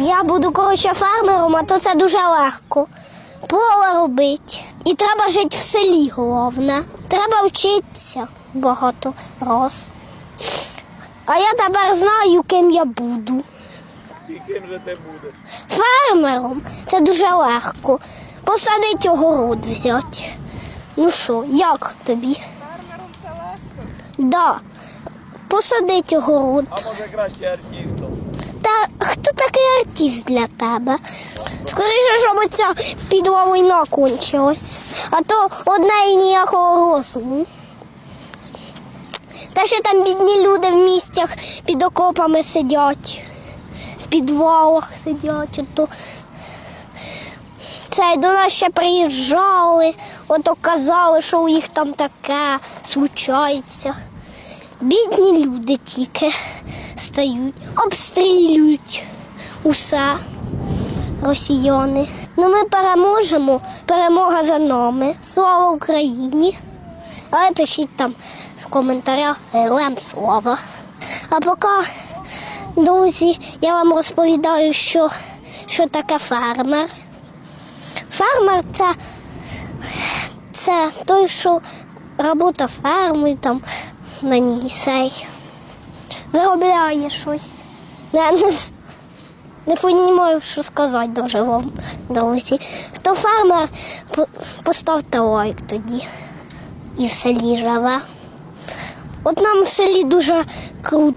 Я буду коротше фермером, а то це дуже легко. Поле робити. І треба жити в селі, головне. Треба вчитися багато раз. А я тепер знаю, ким я буду. І ким же ти будеш? Фермером це дуже легко. Посадить огород взяти. Ну що, як тобі? Фермером це легко. Да. Посадить огород. А може краще артистом? Артист для тебе? Скоріше, щоб оця підла війна кончилась. А то одна і ніякого розуму. Та ще там бідні люди в містях під окопами сидять, в підвалах сидять. Ото. Це до нас ще приїжджали, ото казали, що у їх там таке случається. Бідні люди тільки стають, обстрілюють усе росіяни. Ну ми переможемо, перемога за нами. Слава Україні! Але пишіть там в коментарях героям слава. А поки, друзі, я вам розповідаю, що, що таке фермер. Фермер це, це той, що робота фермою там на ній сей. Виробляє щось. Не, з- не розумію, що сказати дуже вам, друзі. Хто фермер, по- поставте лайк тоді. І в селі живе. От нам в селі дуже круто.